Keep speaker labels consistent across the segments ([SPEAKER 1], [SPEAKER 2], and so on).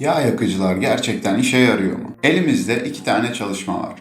[SPEAKER 1] Yağ yakıcılar gerçekten işe yarıyor mu? Elimizde iki tane çalışma var.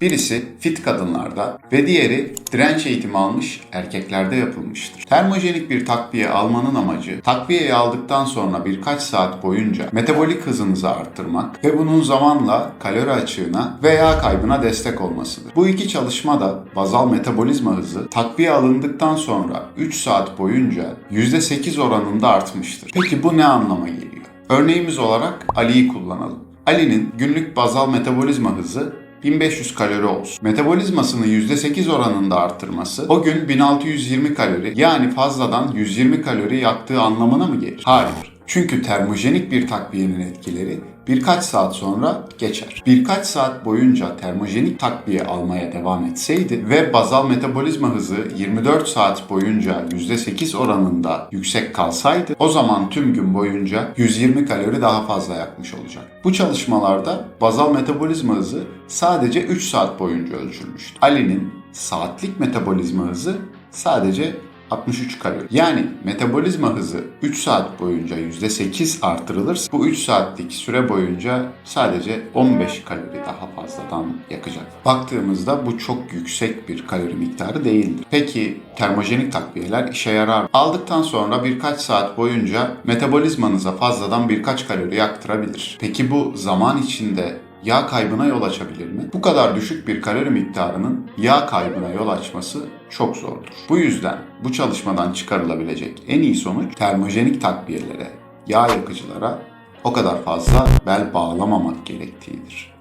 [SPEAKER 1] Birisi fit kadınlarda ve diğeri direnç eğitimi almış erkeklerde yapılmıştır. Termojenik bir takviye almanın amacı takviyeyi aldıktan sonra birkaç saat boyunca metabolik hızınızı arttırmak ve bunun zamanla kalori açığına ve yağ kaybına destek olmasıdır. Bu iki çalışma da bazal metabolizma hızı takviye alındıktan sonra 3 saat boyunca %8 oranında artmıştır. Peki bu ne anlama geliyor? Örneğimiz olarak Ali'yi kullanalım. Ali'nin günlük bazal metabolizma hızı 1500 kalori olsun. Metabolizmasını %8 oranında arttırması o gün 1620 kalori yani fazladan 120 kalori yaktığı anlamına mı gelir? Hayır. Çünkü termojenik bir takviyenin etkileri birkaç saat sonra geçer. Birkaç saat boyunca termojenik takviye almaya devam etseydi ve bazal metabolizma hızı 24 saat boyunca %8 oranında yüksek kalsaydı o zaman tüm gün boyunca 120 kalori daha fazla yakmış olacak. Bu çalışmalarda bazal metabolizma hızı sadece 3 saat boyunca ölçülmüştü. Ali'nin saatlik metabolizma hızı sadece 63 kalori. Yani metabolizma hızı 3 saat boyunca %8 artırılırsa bu 3 saatlik süre boyunca sadece 15 kalori daha fazladan yakacak. Baktığımızda bu çok yüksek bir kalori miktarı değildir. Peki termojenik takviyeler işe yarar mı? Aldıktan sonra birkaç saat boyunca metabolizmanıza fazladan birkaç kalori yaktırabilir. Peki bu zaman içinde yağ kaybına yol açabilir mi? Bu kadar düşük bir kalori miktarının yağ kaybına yol açması çok zordur. Bu yüzden bu çalışmadan çıkarılabilecek en iyi sonuç termojenik takviyelere, yağ yakıcılara o kadar fazla bel bağlamamak gerektiğidir.